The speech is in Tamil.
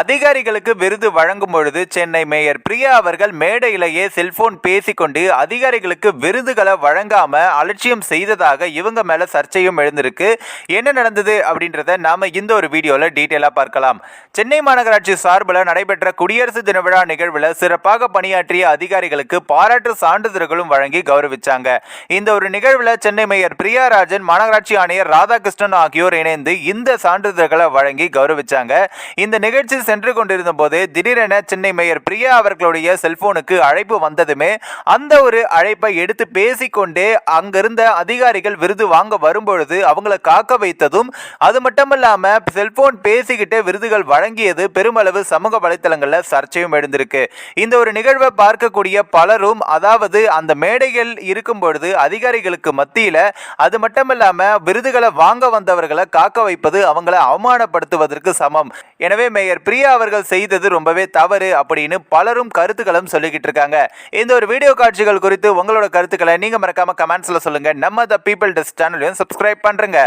அதிகாரிகளுக்கு விருது வழங்கும் பொழுது சென்னை மேயர் பிரியா அவர்கள் மேடையிலேயே செல்போன் பேசிக்கொண்டு அதிகாரிகளுக்கு விருதுகளை வழங்காம அலட்சியம் செய்ததாக இவங்க மேல சர்ச்சையும் எழுந்திருக்கு. என்ன நடந்தது அப்படின்றத நாம இந்த ஒரு வீடியோல டீட்டெயிலா பார்க்கலாம். சென்னை மாநகராட்சி சார்பில் நடைபெற்ற குடியரசு தின விழா நிகழ்வில் சிறப்பாக பணியாற்றிய அதிகாரிகளுக்கு பாராட்டு சான்றிதழ்களும் வழங்கி கௌரவிச்சாங்க. இந்த ஒரு நிகழ்வில் சென்னை மேயர் பிரியா ராஜன் மாநகராட்சி ஆணையர் ராதாகிருஷ்ணன் ஆகியோர் இணைந்து இந்த சான்றிதழ்களை வழங்கி கௌரவிச்சாங்க. இந்த நிகழ்ச்சி சென்று கொண்டிருந்த போது திடீரென சென்னை மேயர் பிரியா அவர்களுடைய செல்போனுக்கு அழைப்பு வந்ததுமே அந்த ஒரு அழைப்பை எடுத்து பேசிக்கொண்டே அங்கிருந்த அதிகாரிகள் விருது வாங்க வரும்பொழுது அவங்கள காக்க வைத்ததும் அது மட்டுமல்லாம செல்போன் பேசிக்கிட்டே விருதுகள் வழங்கியது பெருமளவு சமூக வலைத்தளங்களில் சர்ச்சையும் எழுந்திருக்கு. இந்த ஒரு நிகழ்வை பார்க்கக்கூடிய பலரும் அதாவது அந்த மேடைகள் இருக்கும் பொழுது அதிகாரிகளுக்கு மத்தியில அது மட்டுமல்லாம விருதுகளை வாங்க வந்தவர்களை காக்க வைப்பது அவங்கள அவமானப்படுத்துவதற்கு சமம். எனவே மேயர் பிரியா பிரியா அவர்கள் செய்தது ரொம்பவே தவறு அப்படின்னு பலரும் கருத்துக்களும் சொல்லிக்கிட்டு இருக்காங்க. இந்த ஒரு வீடியோ காட்சிகள் குறித்து உங்களோட கருத்துக்களை நீங்க மறக்காம கமெண்ட்ஸ்ல சொல்லுங்க. நம்ம த பீப்புள் டெஸ்ட் சேனலையும் சப்ஸ்கிரைப் பண்றேங்க.